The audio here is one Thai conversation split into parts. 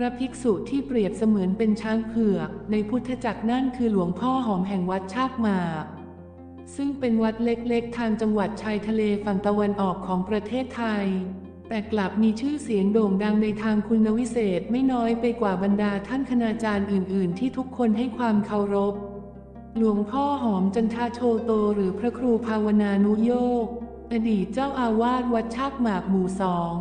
พระภิกษุที่เปรียบเสมือนเป็นช้างเผือก ในพุทธจักรนั่นคือหลวงพ่อหอมแห่งวัดชากหมากซึ่งเป็นวัดเล็กๆ ทางจังหวัดชายทะเลฝั่งตะวันออกของประเทศไทย แต่กลับมีชื่อเสียงโด่งดังในทางคุณวิเศษไม่น้อยไปกว่าบรรดาท่านคณาจารย์อื่น ๆ ที่ทุกคนให้ความเคารพ หลวงพ่อหอมจันทาโชโตหรือพระครูภาวนานุโยก อดีตเจ้าอาวาสวัดชากหมากหมู่สอง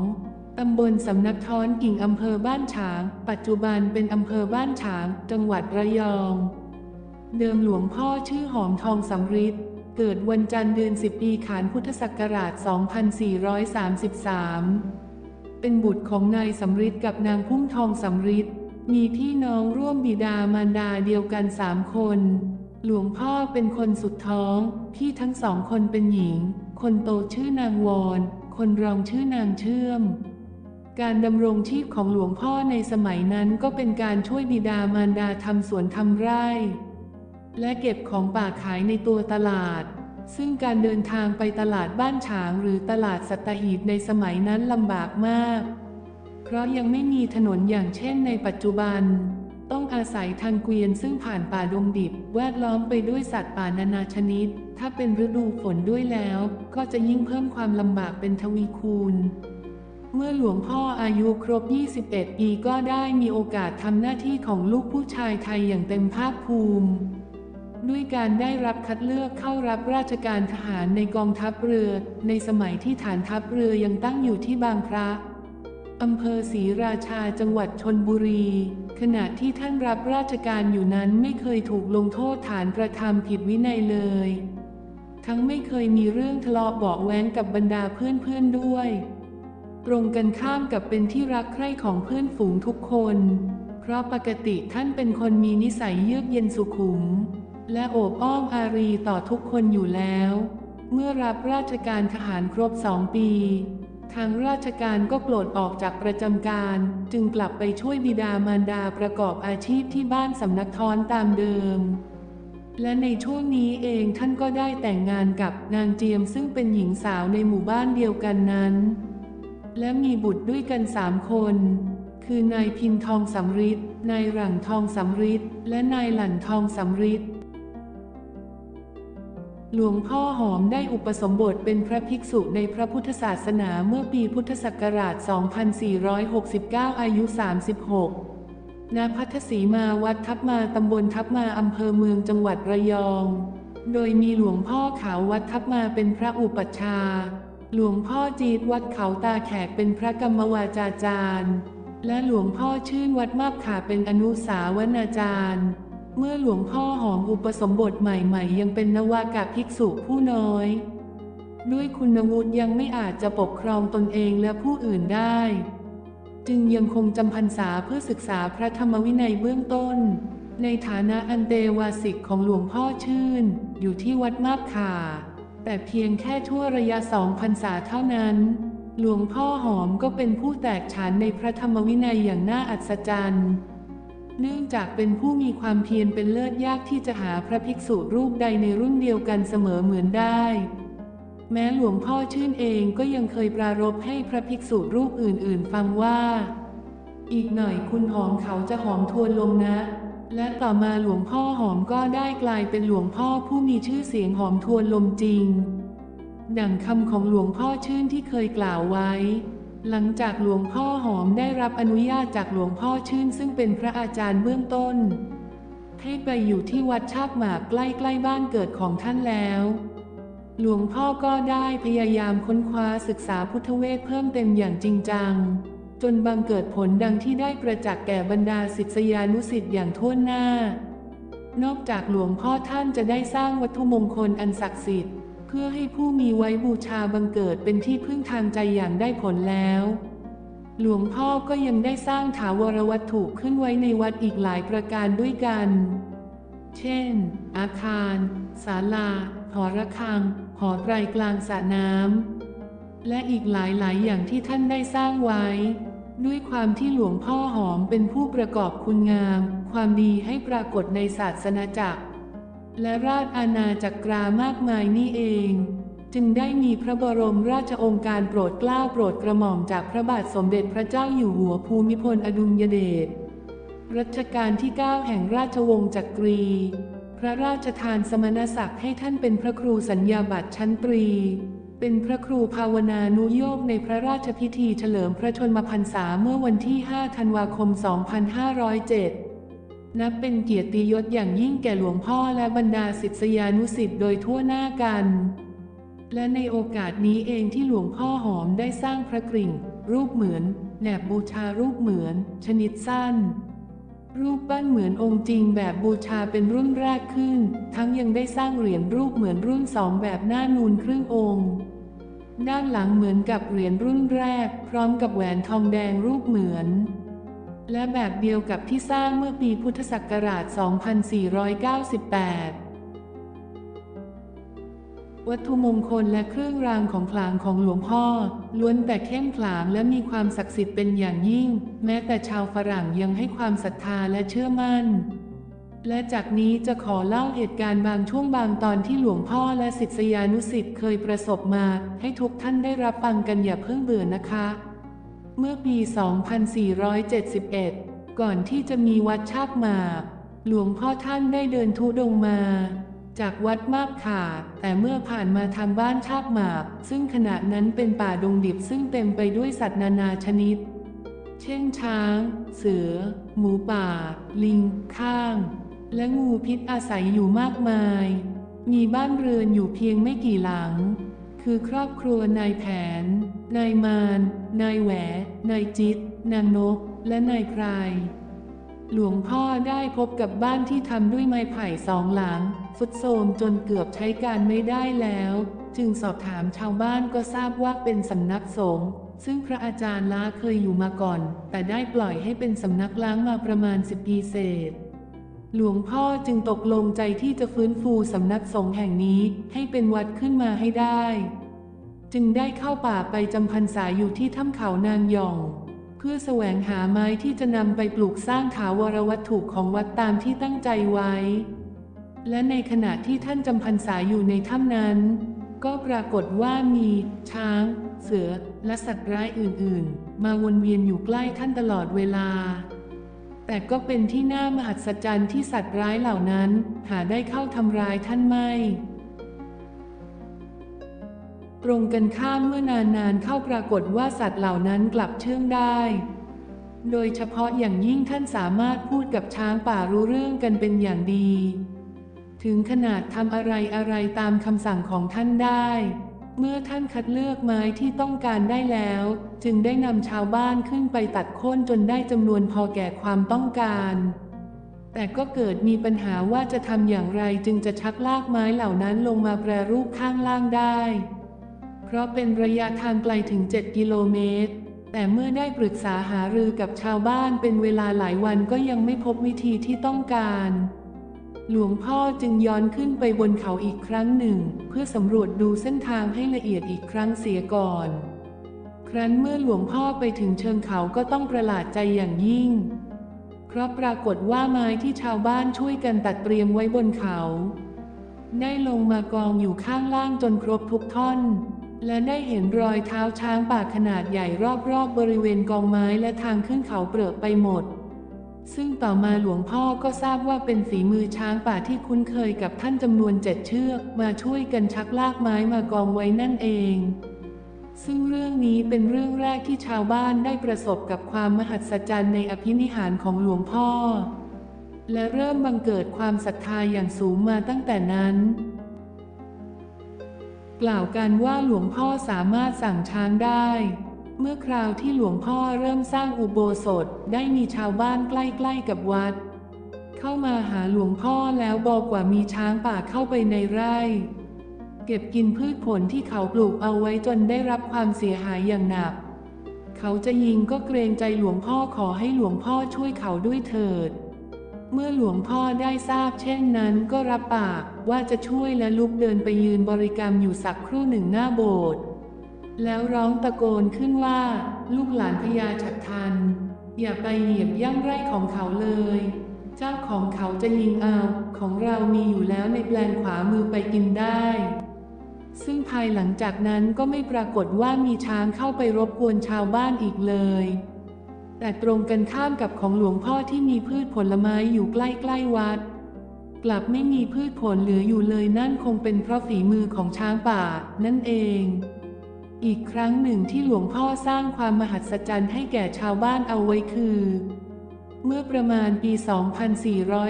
ตำบลสำนักท้อนกิ่งอำเภอบ้านฉาง ปัจจุบันเป็นอำเภอบ้านฉาง จังหวัดระยอง เดิมหลวงพ่อชื่อหอมทองสำริดเกิดวันจันทร์เดือน 10 ปีขานพุทธศักราช 2433 เป็นบุตรของนายสำริดกับนางพุ่มทองสำริดมีพี่น้องร่วมบิดามารดาเดียวกันสามคน หลวงพ่อเป็นคนสุดท้อง พี่ทั้งสองคนเป็นหญิง คนโตชื่อนางวอน คนรองชื่อนางเชื่อม การดำรงชีพของหลวงพ่อในสมัยนั้นก็เป็นการช่วยบิดามารดาทำสวนทำไร่ และเก็บของป่าขายในตัวตลาด ซึ่งการเดินทางไปตลาดบ้านฉางหรือตลาดสัตหีบในสมัยนั้นลำบากมาก เพราะยังไม่มีถนนอย่างเช่นในปัจจุบัน ต้องอาศัยทางเกวียนซึ่งผ่านป่าดงดิบ แวดล้อมไปด้วยสัตว์ป่านานาชนิด ถ้าเป็นฤดูฝนด้วยแล้ว ก็จะยิ่งเพิ่มความลำบากเป็นทวีคูณ เมื่อหลวงพ่ออายุครบ 21 ปีก็ได้มีโอกาสทำหน้าที่ของลูกผู้ชายไทยอย่างเต็มภาคภูมิด้วยการได้รับคัดเลือกเข้ารับราชการทหารในกองทัพเรือ ในสมัยที่ฐานทัพเรือยังตั้งอยู่ที่บางพระอำเภอศรีราชาจังหวัดชนบุรี ขณะที่ท่านรับราชการอยู่นั้นไม่เคยถูกลงโทษฐานกระทำผิดวินัยเลย ทั้งไม่เคยมีเรื่องทะเลาะเบาะแว้งกับบรรดาเพื่อนๆด้วย ตรงกันข้ามกับเป็นที่รักใคร่ของเพื่อนฝูงทุกคน เพราะปกติท่านเป็นคนมีนิสัยเยือกเย็นสุขุม และโอบอ้อมอารีต่อทุกคนอยู่แล้ว เมื่อรับราชการทหารครบสองปี ทางราชการก็ปลดออกจากประจำการ จึงกลับไปช่วยบิดามารดาประกอบอาชีพที่บ้านสำนักทอนตามเดิมและในช่วงนี้เองท่านก็ได้แต่งงานกับนางเจียมซึ่งเป็นหญิงสาวในหมู่บ้านเดียวกันนั้น และมีบุตรด้วยกันสามคน คือนายพินทองสำริดนายหลังทองสำริดและนายหลั่นทองสำริดหลวงพ่อหอมได้อุปสมบทเป็นพระภิกษุในพระพุทธศาสนาเมื่อปีพุทธศักราช 2469 อายุ 36 ณ พัทสีมาวัดทับมาตำบลทับมาอำเภอเมืองจังหวัดระยอง โดยมีหลวงพ่อขาววัดทับมาเป็นพระอุปัชฌาย์ หลวงพ่อจีดวัดเขาตาแขกเป็นพระกรรมวาจาจารย์ และหลวงพ่อชื่นวัดมาบขาเป็นอนุสาวนาจารย์ เมื่อหลวงพ่อหอมอุปสมบทใหม่ๆ ยังเป็นนวากาภิกษุผู้น้อย ด้วยคุณวุฒิยังไม่อาจจะปกครองตนเองและผู้อื่นได้ จึงยังคงจำพรรษาเพื่อศึกษาพระธรรมวินัยเบื้องต้น ในฐานะอันเตวาสิกของหลวงพ่อชื่น อยู่ที่วัดมาบขา แต่เพียงแค่ทั่วระยะสองพรรษาเท่านั้น หลวงพ่อหอมก็เป็นผู้แตกฉานในพระธรรมวินัยอย่างน่าอัศจรรย์ เนื่องจากเป็นผู้มีความเพียรเป็นเลิศยากที่จะหาพระภิกษุรูปใดในรุ่นเดียวกันเสมอเหมือนได้แม้หลวงพ่อชื่นเองก็ยังเคยปรารภให้พระภิกษุรูปอื่นๆ ฟังว่า อีกหน่อยคุณหอมเขาจะหอมทวนลงนะ และต่อมาหลวงพ่อหอมก็ได้กลายเป็นหลวงพ่อผู้มีชื่อเสียงหอมทวนลมจริง ดังคำของหลวงพ่อชื่นที่เคยกล่าวไว้ หลังจากหลวงพ่อหอมได้รับอนุญาตจากหลวงพ่อชื่นซึ่งเป็นพระอาจารย์เบื้องต้น ให้ไปอยู่ที่วัดชากหมากใกล้ๆบ้านเกิดของท่านแล้ว หลวงพ่อก็ได้พยายามค้นคว้าศึกษาพุทธเวทเพิ่มเต็มอย่างจริงจัง จนบังเกิดผลดังที่ได้ประจักษ์แก่บรรดาศิษยานุศิษย์อย่างทั่วหน้า นอกจากหลวงพ่อท่านจะได้สร้างวัตถุมงคลอันศักดิ์สิทธิ์ เพื่อให้ผู้มีไว้บูชาบังเกิดเป็นที่พึ่งทางใจอย่างได้ผลแล้ว หลวงพ่อก็ยังได้สร้างถาวรวัตถุขึ้นไว้ในวัดอีกหลายประการด้วยกัน เช่น อาคาร ศาลา หอระฆัง หอไตรกลางสระน้ำและอีกหลายหลายอย่างที่ท่านได้สร้างไว้ ด้วยความที่หลวงพ่อหอมเป็นผู้ประกอบคุณงาม ความดีให้ปรากฏในศาสนาจักร และราชอาณาจักรามากมายนี่เอง จึงได้มีพระบรมราชโองการโปรดเกล้าโปรดกระหม่อมจากพระบาทสมเด็จพระเจ้าอยู่หัวภูมิพลอดุลยเดชรัชกาลที่ 9 แห่งราชวงศ์จักรี พระราชทานสมณศักดิ์ให้ท่านเป็นพระครูสัญญาบัตรชั้นตรี เป็นพระครูภาวนานุโยกในพระราชพิธีเฉลิมพระชนมพรรษาเมื่อวันที่ 5 ธันวาคม 2507 นับเป็นเกียรติยศอย่างยิ่งแก่หลวงพ่อและบรรดาศิษยานุศิษย์โดยทั่วหน้ากัน และในโอกาสนี้เองที่หลวงพ่อหอมได้สร้างพระกริ่ง รูปเหมือน แหนบบูชารูปเหมือน ชนิดสั้น รูปปั้นเหมือนองค์จริงแบบบูชาเป็นรุ่นแรกขึ้น ทั้งยังได้สร้างเหรียญรูปเหมือนรุ่นสองแบบหน้านูนครึ่งองค์ ด้านหลังเหมือนกับเหรียญรุ่นแรก พร้อมกับแหวนทองแดงรูปเหมือน และแบบเดียวกับที่สร้างเมื่อปีพุทธศักราช 2498 วัตถุมงคลและเครื่องรางของขลังของหลวงพ่อ ล้วนแต่เข้มขลังและมีความศักดิ์สิทธิ์เป็นอย่างยิ่ง แม้แต่ชาวฝรั่งยังให้ความศรัทธาและเชื่อมั่น และจากนี้จะขอเล่าเหตุการณ์บางช่วงบางตอนที่หลวงพ่อและศิษยานุศิษย์เคยประสบมา ให้ทุกท่านได้รับฟังกันอย่าเพิ่งเบื่อนะคะ เมื่อปี 2471 ก่อนที่จะมีวัดชากหมา หลวงพ่อท่านได้เดินทุดงมา จากวัดมาบขาแต่เมื่อผ่านมาทางบ้านชากหมาก ซึ่งขณะนั้นเป็นป่าดงดิบซึ่งเต็มไปด้วยสัตว์นานาชนิด เช่นช้าง เสือ หมูป่า ลิง ข้าง และงูพิษอาศัยอยู่มากมาย มีบ้านเรือนอยู่เพียงไม่กี่หลัง คือครอบครัวนายแผน นายมาน นายแหวนายจิต นางนก และนายไพร หลวงพ่อได้พบกับบ้านที่ทำด้วยไม้ไผ่สองหลังฟุดโทมจนเกือบใช้การไม่ได้แล้ว จึงสอบถามชาวบ้านก็ทราบว่าเป็นสำนักสงฆ์ซึ่งพระอาจารย์ล้าเคยอยู่มาก่อน แต่ได้ปล่อยให้เป็นสำนักล้างมาประมาณสิบปีเศษ หลวงพ่อจึงตกลงใจที่จะฟื้นฟูสำนักสงฆ์แห่งนี้ให้เป็นวัดขึ้นมาให้ได้ จึงได้เข้าป่าไปจำพรรษาอยู่ที่ถ้ำเขานางยอง พื่อแสวงหาไม้ที่จะนำไปปลูกสร้างถาวรวัตถุของวัดตามที่ตั้งใจไว้ และในขณะที่ท่านจำพรรษาอยู่ในถ้ำนั้น ก็ปรากฏว่ามี ช้าง เสือ และสัตว์ร้ายอื่นๆ มาวนเวียนอยู่ใกล้ท่านตลอดเวลา แต่ก็เป็นที่น่ามหัศจรรย์ที่สัตว์ร้ายเหล่านั้น หาได้เข้าทำร้ายท่านไม่ ตรงกันข้ามเมื่อนานๆเข้าปรากฏว่าสัตว์เหล่านั้นกลับเชื่องได้ โดยเฉพาะอย่างยิ่งท่านสามารถพูดกับช้างป่ารู้เรื่องกันเป็นอย่างดี ถึงขนาดทำอะไรอะไรตามคำสั่งของท่านได้ เมื่อท่านคัดเลือกไม้ที่ต้องการได้แล้ว จึงได้นำชาวบ้านขึ้นไปตัดโค่นจนได้จำนวนพอแก่ความต้องการแต่ก็เกิดมีปัญหาว่าจะทำอย่างไรจึงจะชักลากไม้เหล่านั้นลงมาแปรรูปข้างล่างได้ เพราะเป็นระยะทางไกลถึง 7 กิโลเมตร แต่เมื่อได้ปรึกษาหารือกับชาวบ้านเป็นเวลาหลายวันก็ยังไม่พบวิธีที่ต้องการ หลวงพ่อจึงย้อนขึ้นไปบนเขาอีกครั้งหนึ่ง เพื่อสำรวจดูเส้นทางให้ละเอียดอีกครั้งเสียก่อน ครั้นเมื่อหลวงพ่อไปถึงเชิงเขาก็ต้องประหลาดใจอย่างยิ่ง เพราะปรากฏว่าไม้ที่ชาวบ้านช่วยกันตัดเตรียมไว้บนเขา ได้ลงมากองอยู่ข้างล่างจนครบทุกท่อน และได้เห็นรอยเท้าช้างป่าขนาดใหญ่รอบๆบบริเวณกองไม้และทางขึ้นเขาเปลือกไปหมด ซึ่งต่อมาหลวงพ่อก็ทราบว่าเป็นฝีมือช้างป่าที่คุ้นเคยกับท่านจำนวนเจ็ดเชือก มาช่วยกันชักลากไม้มากองไว้นั่นเอง ซึ่งเรื่องนี้เป็นเรื่องแรกที่ชาวบ้านได้ประสบกับความมหัศจรรย์ในอภินิหารของหลวงพ่อ และเริ่มบังเกิดความศรัทธาอย่างสูงมาตั้งแต่นั้น กล่าวกันว่าหลวงพ่อสามารถสั่งช้างได้ เมื่อคราวที่หลวงพ่อเริ่มสร้างอุโบสถได้มีชาวบ้านใกล้ๆกับวัด เข้ามาหาหลวงพ่อแล้วบอกว่ามีช้างป่าเข้าไปในไร่ เก็บกินพืชผลที่เขาปลูกเอาไว้จนได้รับความเสียหายอย่างหนัก เขาจะยิงก็เกรงใจหลวงพ่อขอให้หลวงพ่อช่วยเขาด้วยเถิด เมื่อหลวงพ่อได้ทราบเช่นนั้นก็รับปากว่าจะช่วยและลุกเดินไปยืนบริกรรมอยู่สักครู่หนึ่งหน้าโบสถ์แล้วร้องตะโกนขึ้นว่า ลูกหลานพญาฉัตรทัน อย่าไปเหยียบย่ำไร่ของเขาเลย เจ้าของเขาจะยิงเอาของเรามีอยู่แล้วในแปลงขวามือไปกินได้ ซึ่งซึ่งภายหลังจากนั้นก็ไม่ปรากฏว่ามีช้างเข้าไปรบกวนชาวบ้านอีกเลย แต่ตรงกันข้ามกับของหลวงพ่อที่มีพืชผลไม้อยู่ใกล้ๆวัด กลับไม่มีพืชผลเหลืออยู่เลยนั่นคงเป็นเพราะฝีมือของช้างป่านั่นเอง อีกครั้งหนึ่งที่หลวงพ่อสร้างความมหัศจรรย์ให้แก่ชาวบ้านเอาไว้คือ เมื่อประมาณปี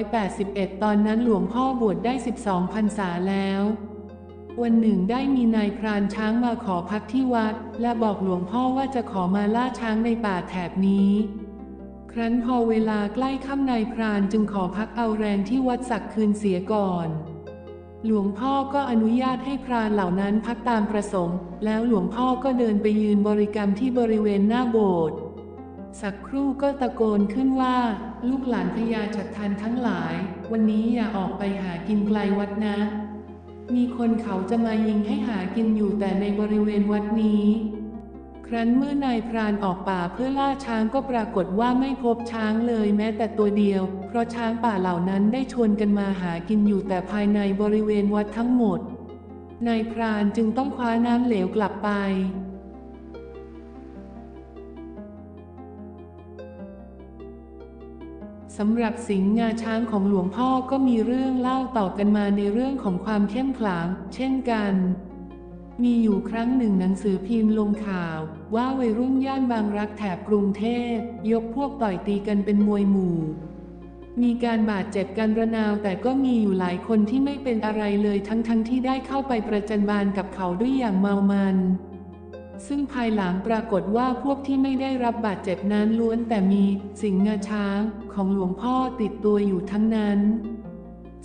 2481 ตอนนั้นหลวงพ่อบวชได้ 12พรรษาแล้ว วันหนึ่งได้มีนายพรานช้างมาขอพักที่วัด และบอกหลวงพ่อว่าจะขอมาล่าช้างในป่าแถบนี้ ครั้นพอเวลาใกล้ค่ำนายพรานจึงขอพักเอาแรงที่วัดสักคืนเสียก่อน หลวงพ่อก็อนุญาตให้พรานเหล่านั้นพักตามประสงค์ แล้วหลวงพ่อก็เดินไปยืนบริกรรมที่บริเวณหน้าโบสถ์สักครู่ก็ตะโกนขึ้นว่า ลูกหลานพญาฉัตรทันทั้งหลาย วันนี้อย่าออกไปหากินไกลวัดนะ มีคนเขาจะมายิงให้หากินอยู่แต่ในบริเวณวัดนี้ ครั้นเมื่อนายพรานออกป่าเพื่อล่าช้างก็ปรากฏว่าไม่พบช้างเลยแม้แต่ตัวเดียว เพราะช้างป่าเหล่านั้นได้ชวนกันมาหากินอยู่แต่ภายในบริเวณวัดทั้งหมด นายพรานจึงต้องคว้าน้ำเหลวกลับไป สำหรับสิงห์งาช้างของหลวงพ่อก็มีเรื่องเล่าต่อกันมาในเรื่องของความเข้มขลังเช่นกัน มีอยู่ครั้งหนึ่งหนังสือพิมพ์ลงข่าว ว่าวัยรุ่นย่านบางรักแถบกรุงเทพยกพวกต่อยตีกันเป็นมวยหมู่ มีการบาดเจ็บกันระนาวแต่ก็มีอยู่หลายคนที่ไม่เป็นอะไรเลยทั้งๆทที่ได้เข้าไปประจันบานกับเขาด้วยอย่างเมามัน ซึ่งภายหลังปรากฏว่าพวกที่ไม่ได้รับบาดเจ็บนั้นล้วนแต่มีสิงห์งาช้างของหลวงพ่อติดตัวอยู่ทั้งนั้น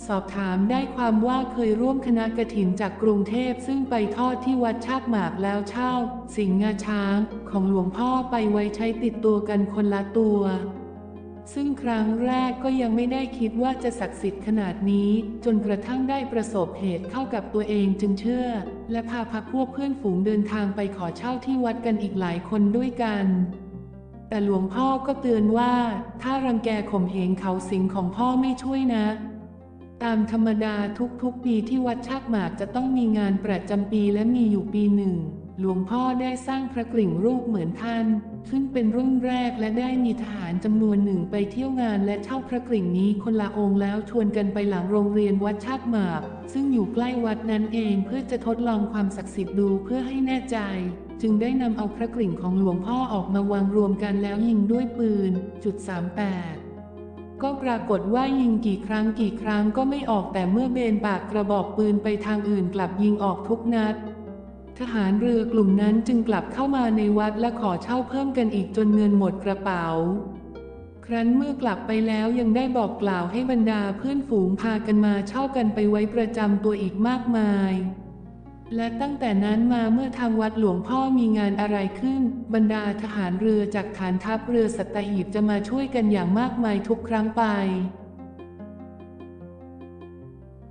สอบถามได้ความว่าเคยร่วมคณะกระถินจากกรุงเทพซึ่งไปทอดที่วัดชากหมากแล้วเช่า สิงห์งาช้างของหลวงพ่อไปไว้ใช้ติดตัวกันคนละตัว ซึ่งครั้งแรกก็ยังไม่ได้คิดว่าจะศักดิ์สิทธิ์ขนาดนี้ จนกระทั่งได้ประสบเหตุเข้ากับตัวเองจึงเชื่อ และพาพักพวกเพื่อนฝูงเดินทางไปขอเช่าที่วัดกันอีกหลายคนด้วยกัน แต่หลวงพ่อก็เตือนว่า ถ้ารังแกข่มเหงเขาสิงของพ่อไม่ช่วยนะ ตามธรรมดาทุกๆปีที่วัดชากหมากจะต้องมีงานประจำปีและมีอยู่ปีหนึ่ง หลวงพ่อได้สร้างพระกริ่งรูปเหมือนท่าน ซึ่งเป็นรุ่นแรกและได้มีทหารจำนวนหนึ่งไปเที่ยวงานและเช่าพระกริ่งนี้คนละองค์แล้วชวนกันไปหลังโรงเรียนวัดชากหมาก ซึ่งอยู่ใกล้วัดนั้นเองเพื่อจะทดลองความศักดิ์สิทธิ์ดูเพื่อให้แน่ใจ จึงได้นำเอาพระกริ่งของหลวงพ่อออกมาวางรวมกันแล้วยิงด้วยปืนจุด38ก็ปรากฏว่ายิงกี่ครั้งกี่ครั้งก็ไม่ออกแต่เมื่อเบนปากกระบอกปืนไปทางอื่นกลับยิงออกทุกนัด ทหารเรือกลุ่มนั้นจึงกลับเข้ามาในวัดและขอเช่าเพิ่มกันอีกจนเงินหมดกระเป๋า ครั้นเมื่อกลับไปแล้วยังได้บอกกล่าวให้บรรดาเพื่อนฝูงพากันมาเช่ากันไปไว้ประจำตัวอีกมากมาย และตั้งแต่นั้นมาเมื่อทางวัดหลวงพ่อมีงานอะไรขึ้น บรรดาทหารเรือจากฐานทัพเรือสัตหีบจะมาช่วยกันอย่างมากมายทุกครั้งไป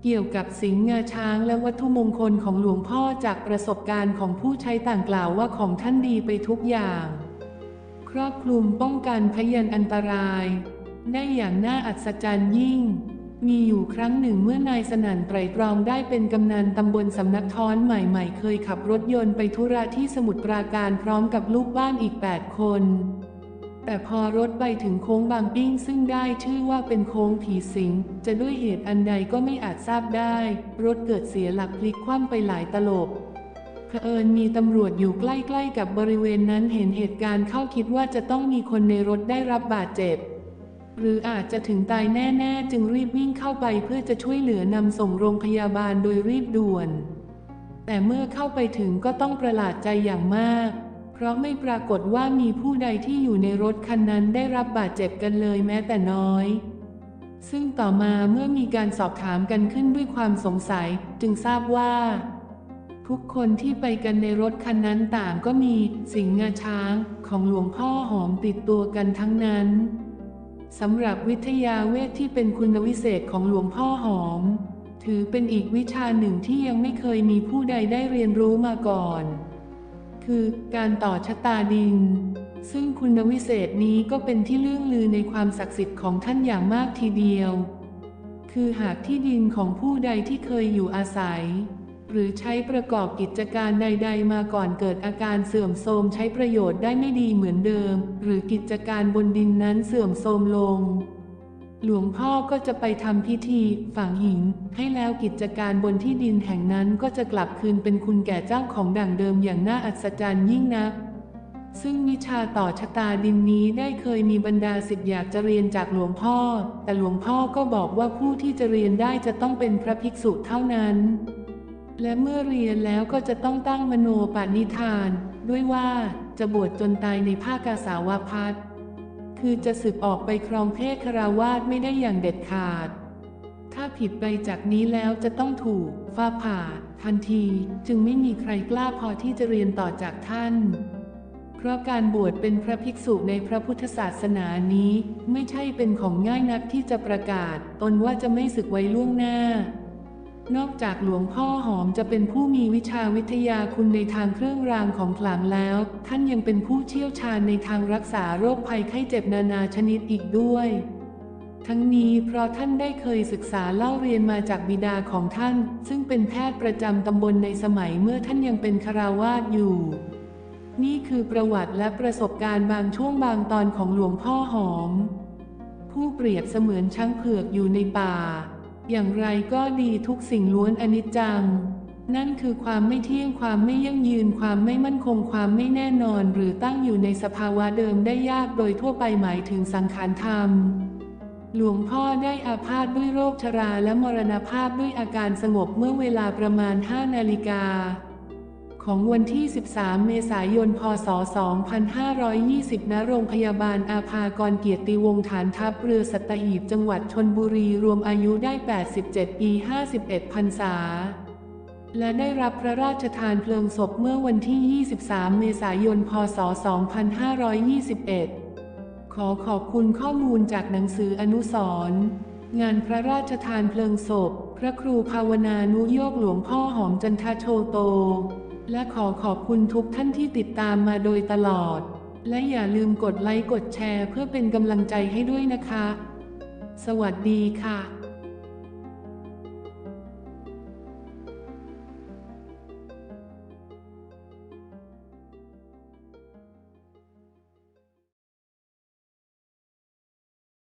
เกี่ยวกับสิงห์งาช้างและวัตถุมงคลของหลวงพ่อจากประสบการณ์ของผู้ใช้ต่างกล่าวว่าของท่านดีไปทุกอย่าง ครอบคลุมป้องกันพยันอันตราย ได้อย่างน่าอัศจรรย์ยิ่ง มีอยู่ครั้งหนึ่งเมื่อนายสนั่นไตรตรองได้เป็นกำนันตำบลสำนักท้อนใหม่ๆ เคยขับรถยนต์ไปธุระที่สมุทรปราการพร้อมกับลูกบ้านอีก 8 คน แต่พอรถไปถึงโค้งบางปิ้งซึ่งได้ชื่อว่าเป็นโค้งผีสิง จะด้วยเหตุอันใดก็ไม่อาจทราบได้ รถเกิดเสียหลักพลิกคว่ำไปหลายตลบเผอิญมีตำรวจอยู่ใกล้ๆกับบริเวณนั้นเห็นเหตุการณ์เข้าคิดว่าจะต้องมีคนในรถได้รับบาดเจ็บ หรืออาจจะถึงตายแน่ๆ จึงรีบวิ่งเข้าไปเพื่อจะช่วยเหลือนำส่งโรงพยาบาลโดยรีบด่วน แต่เมื่อเข้าไปถึงก็ต้องประหลาดใจอย่างมาก ราะไม่ปรากฏว่ามีผู้ใดที่อยู่ในรถคันนั้นได้รับบาดเจ็บกันเลยแม้แต่น้อย ซึ่งต่อมาเมื่อมีการสอบถามกันขึ้นด้วยความสงสัย จึงทราบว่า ทุกคนที่ไปกันในรถคันนั้นต่างก็มีสิงงาช้างของหลวงพ่อหอมติดตัวกันทั้งนั้นสำหรับวิทยาเวทที่เป็นคุณวิเศษของหลวงพ่อหอม ถือเป็นอีกวิชาหนึ่งที่ยังไม่เคยมีผู้ใดได้เรียนรู้มาก่อน คือการต่อชะตาดิน ซึ่งคุณวิเศษนี้ก็เป็นที่เลื่องลือในความศักดิ์สิทธิ์ของท่านอย่างมากทีเดียว คือหากที่ดินของผู้ใดที่เคยอยู่อาศัย หรือใช้ประกอบกิจการใด ๆ มาก่อนเกิดอาการเสื่อมโทรมใช้ประโยชน์ได้ไม่ดีเหมือนเดิม หรือกิจการบนดินนั้นเสื่อมโทรมลง หลวงพ่อก็จะไปทำพิธีฝังหิน ให้แล้วกิจการบนที่ดินแห่งนั้นก็จะกลับคืนเป็นคุณแก่เจ้าของดั่งเดิมอย่างน่าอัศจรรย์ยิ่งนัก ซึ่งวิชาต่อชะตาดินนี้ได้เคยมีบรรดาศิษย์อยากจะเรียนจากหลวงพ่อ แต่หลวงพ่อก็บอกว่าผู้ที่จะเรียนได้จะต้องเป็นพระภิกษุเท่านั้น และเมื่อเรียนแล้วก็จะต้องตั้งมโนปณิธาน ด้วยว่าจะบวชจนตายในภาคกาสาวพัฒ คือจะสึกออกไปครองเพศคาราวาสไม่ได้อย่างเด็ดขาด ถ้าผิดไปจากนี้แล้วจะต้องถูกฟ้าผ่า ทันทีจึงไม่มีใครกล้าพอที่จะเรียนต่อจากท่าน เพราะการบวชเป็นพระภิกษุในพระพุทธศาสนานี้ ไม่ใช่เป็นของง่ายนักที่จะประกาศ ตนว่าจะไม่ศึกไว้ล่วงหน้า นอกจากหลวงพ่อหอมจะเป็นผู้มีวิชาวิทยาคุณในทางเครื่องรางของขลังแล้ว ท่านยังเป็นผู้เชี่ยวชาญในทางรักษาโรคภัยไข้เจ็บนานาชนิดอีกด้วย ทั้งนี้เพราะท่านได้เคยศึกษาเล่าเรียนมาจากบิดาของท่าน ซึ่งเป็นแพทย์ประจำตำบลในสมัยเมื่อท่านยังเป็นคาราวาสอยู่ นี่คือประวัติและประสบการณ์บางช่วงบางตอนของหลวงพ่อหอม ผู้เปรียบเสมือนช้างเผือกอยู่ในป่า อย่างไรก็ดีทุกสิ่งล้วนอนิจจัง นั่นคือความไม่เที่ยงความไม่ยั่งยืนความไม่มั่นคงความไม่แน่นอน หรือตั้งอยู่ในสภาวะเดิมได้ยากโดยทั่วไปหมายถึงสังขารธรรม หลวงพ่อได้อาพาธด้วยโรคชราและมรณภาพด้วยอาการสงบเมื่อเวลาประมาณ 5 นาฬิกา ของวันที่ 13 เมษายน พศ 2520 ณ โรงพยาบาลอาภากรเกียรติวงศ์ฐานทัพเรือสัตหีบจังหวัดชนบุรี รวมอายุได้ 87 ปี 51 พรรษา และได้รับพระราชทานเพลิงศพเมื่อวันที่ 23 เมษายน พศ 2521 ขอขอบคุณข้อมูลจากหนังสืออนุสรณ์งานพระราชทานเพลิงศพ พระครูภาวนานุโยกหลวงพ่อหอมจันทโชโต และขอขอบคุณทุกท่านที่ติดตามมาโดยตลอด และอย่าลืมกดไลค์กดแชร์เพื่อเป็นกำลังใจให้ด้วยนะคะ สวัสดีค่ะ